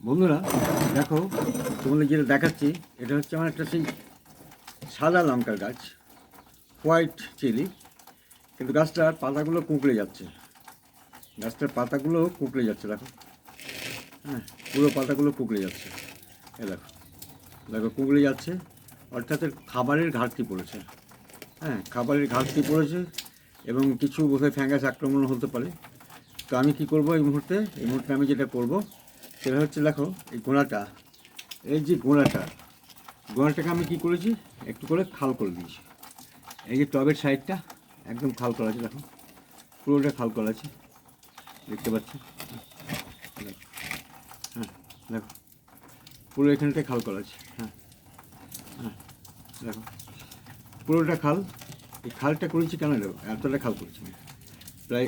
বন্ধুরা, দেখো, তোমাদের যেটা দেখাচ্ছি, এটা হচ্ছে আমার একটা সেই সাদা লঙ্কার গাছ, হোয়াইট চিলি। কিন্তু গাছটার পাতাগুলো কুঁকড়ে যাচ্ছে। গাছটার পাতাগুলো কুঁকড়ে যাচ্ছে, দেখো। হ্যাঁ পুরো পাতাগুলো কুঁকড়ে যাচ্ছে। এ দেখো দেখো, কুঁকড়ে যাচ্ছে। অর্থাৎ খাবারের ঘাটতি পড়েছে। হ্যাঁ খাবারের ঘাটতি পড়েছে এবং কিছু বোধহয় ফ্যাঙ্গাস আক্রমণ হতে পারে। তো আমি কি করব এই মুহূর্তে? এই মুহূর্তে আমি যেটা করব সেটা হচ্ছে দেখো, এই গোড়াটা এই যে গোড়াটা গোড়াটাকে আমি কি করেছি? একটু করে খাল করে দিয়েছি। এই যে টবের সাইডটা একদম খাল করা আছে, দেখো। পুরোটা খাল করা আছে। দেখতে পাচ্ছি। হ্যাঁ দেখো। পুরো এখানটা খাল করা আছে। হ্যাঁ হ্যাঁ দেখো। পুরোটা খাল, এই খালটা করেছি কেন দেখো এতটা খাল করেছি। প্রায়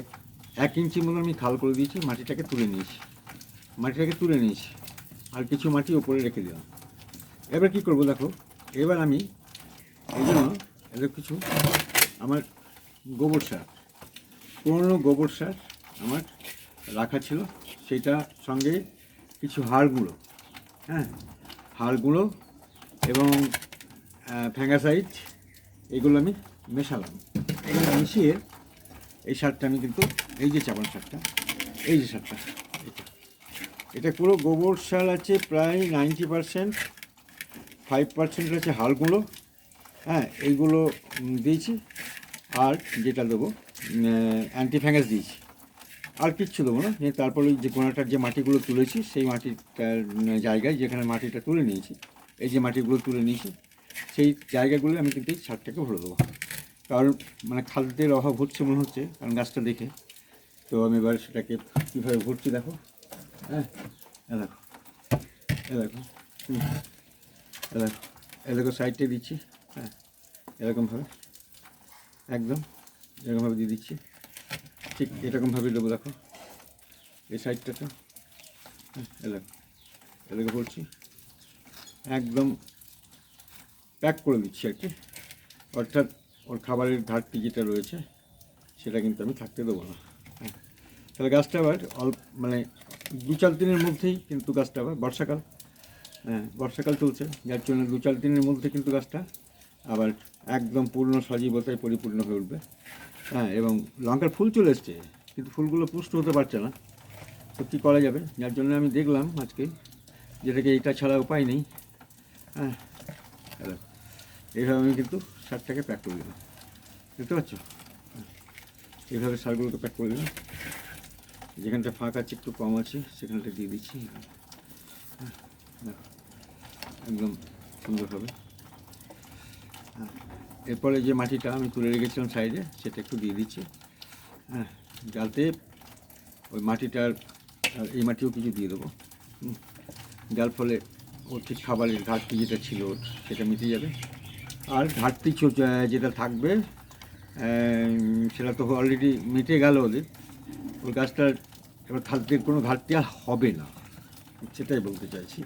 এক ইঞ্চি মতো আমি খাল করে দিয়েছি, মাটিটাকে তুলে নিয়েছি। মাটিটাকে তুলে নিয়েছি। আর কিছু মাটি ওপরে রেখে দিলাম। এবার কি করব দেখো? এবার আমি এই জন্য এদের কিছু আমার গোবর সার, পুরনো গোবর সার আমার রাখা ছিল। সেটা সঙ্গে কিছু হাড় গুঁড়ো হ্যাঁ? হাড় গুঁড়ো এবং ফ্যাঙ্গাসাইড, এগুলো আমি মেশালাম। এগুলো মিশিয়ে এই সারটা আমি কিন্তু, এই যে চাপান সারটা, এই যে সারটা। এটা পুরো গোবর সার আছে, প্রায় নাইনটি পারসেন্ট ফাইভ পার্সেন্ট আছে হাড়গুলো। হ্যাঁ এইগুলো দিয়েছি। আর যেটা দেবো অ্যান্টি ফ্যাঙ্গাস দিয়েছি। আর কিচ্ছু দেবো না তারপরে যে গোড়াটার যে মাটিগুলো তুলেছি, সেই মাটিটার জায়গায় যেখানে মাটিটা তুলে নিয়েছি, এই যে মাটিগুলো তুলে নিয়েছি, সেই জায়গাগুলো আমি কিন্তু এই সারটাকে ভরে দেবো। কারণ মানে খাদ্যের অভাব হচ্ছে মনে হচ্ছে, কারণ গাছটা দেখে। তো আমি এবার সেটাকে কীভাবে ভরছি দেখো। হ্যাঁ এ দেখো এ দেখো হুম, এ দেখো এ দেখো সাইডটা দিচ্ছি হ্যাঁ এরকমভাবে একদম এরকমভাবে দিয়ে দিচ্ছি ঠিক এরকমভাবে দেবো দেখো এই সাইডটাতে হ্যাঁ এ দেখো এ দেখো পড়ছি একদম প্যাক করে দিচ্ছি আর কি অর্থাৎ ওর খাবারের ঘাটতি যেটা রয়েছে সেটা কিন্তু আমি থাকতে দেবো না হ্যাঁ তাহলে গাছটা আবার অল্প মানে দু চার দিনের মধ্যেই কিন্তু গাছটা আবার বর্ষাকাল হ্যাঁ বর্ষাকাল চলছে যার জন্য দু চার দিনের মধ্যে কিন্তু গাছটা আবার একদম পূর্ণ সজীবতায় পরিপূর্ণ হয়ে উঠবে। হ্যাঁ এবং লঙ্কার ফুল চলে এসছে কিন্তু ফুলগুলো পুষ্ট হতে পারছে না। তো কী করা যাবে? যার জন্য আমি দেখলাম আজকে যেটাকে এটা ছাড়া উপায় নেই। হ্যাঁ এইভাবে আমি কিন্তু সারটাকে প্যাক করে দিলাম। দেখতে পাচ্ছ? হ্যাঁ, এইভাবে সারগুলোকে প্যাক করে দিলাম। যেখানটা ফাঁকা আছে একটু কম আছে সেখানটা দিয়ে দিচ্ছি। হ্যাঁ, একদম সুন্দরভাবে হ্যাঁ, এরপরে যে মাটিটা আমি তুলে রেখেছিলাম সাইডে সেটা একটু দিয়ে দিচ্ছি। হ্যাঁ যাতে ওই মাটিটার আর এই মাটিও কিছু দিয়ে দেবো। যার ফলে ওর ঠিক খাবারের ঘাটতি যেটা ছিল ওর সেটা মিটে যাবে। আর ঘাটতি যেটা থাকবে সেটা তো অলরেডি মিটে গেল ওদের। ওই গাছটার এবার খাদ্যের কোনো ঘাটতি আর হবে না। সেটাই বলতে চাইছি।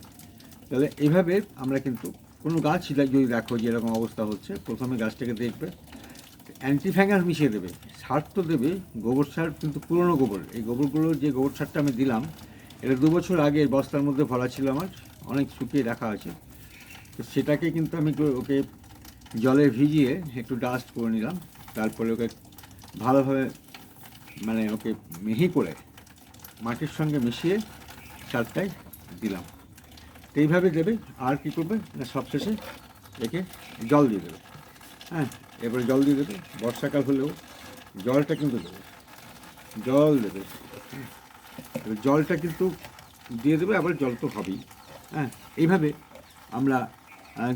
তাহলে এভাবে আমরা কিন্তু কোনো গাছ যদি দেখো যে এরকম অবস্থা হচ্ছে, প্রথমে গাছটাকে দেখবে অ্যান্টিফ্যাঙ্গাস মিশিয়ে দেবে, সার তো দেবে, গোবর সার কিন্তু পুরনো গোবর। এই গোবরগুলো, যে গোবর সারটা আমি দিলাম, এটা দু বছর আগে বস্তার মধ্যে ভরা ছিল আমার, অনেক শুকিয়ে রাখা আছে। তো সেটাকে কিন্তু আমি ওকে জলে ভিজিয়ে একটু ডাস্ট করে নিলাম। তারপরে ওকে ভালোভাবে মানে ওকে মিহি করে মাটির সঙ্গে মিশিয়ে সারটায় দিলাম। এইভাবে দেবে, আর কি করবে? না, সবশেষে একে জল দিয়ে দেবে। হ্যাঁ এবারে জল দিয়ে দেবে। বর্ষাকাল হলেও জলটা কিন্তু দেবে। জল দেবে। এবার জলটা কিন্তু দিয়ে দেবে, আবার জল তো হবেই। হ্যাঁ এইভাবে আমরা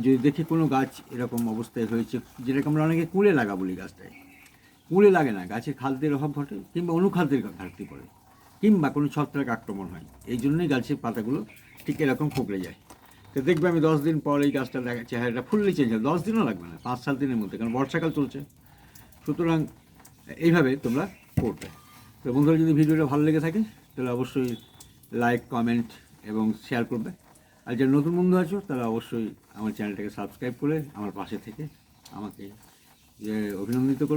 যদি দেখি কোনো গাছ এরকম অবস্থায় হয়েছে, যেটাকে আমরা অনেকে কুলে লাগা বলি গাছটায়। কুলে লাগে না, গাছের খাদ্যের অভাব ঘটে, কিংবা অনুখাদ্যের ঘাটতি পড়ে। কিংবা কোনো ছত্রাক আক্রমণ হয়। এই জন্যই গাছের পাতাগুলো ঠিক এরকম কুকড়ে যায়। তো দেখবে আমি দশ দিন পর এই গাছটা দেখা চেহারাটা ফুললি চেঞ্জ হবে দশ দিনও লাগবে না, পাঁচ সাত দিনের মধ্যে, কারণ বর্ষাকাল চলছে। সুতরাং এইভাবে তোমরা করবে। তো বন্ধুরা, যদি ভিডিওটা ভালো লেগে থাকে, তাহলে অবশ্যই লাইক কমেন্ট এবং শেয়ার করবে। আর যারা নতুন বন্ধু আছো, তারা অবশ্যই আমার চ্যানেলটাকে সাবস্ক্রাইব করে আমার পাশে থেকে আমাকে অভিনন্দিত করবে।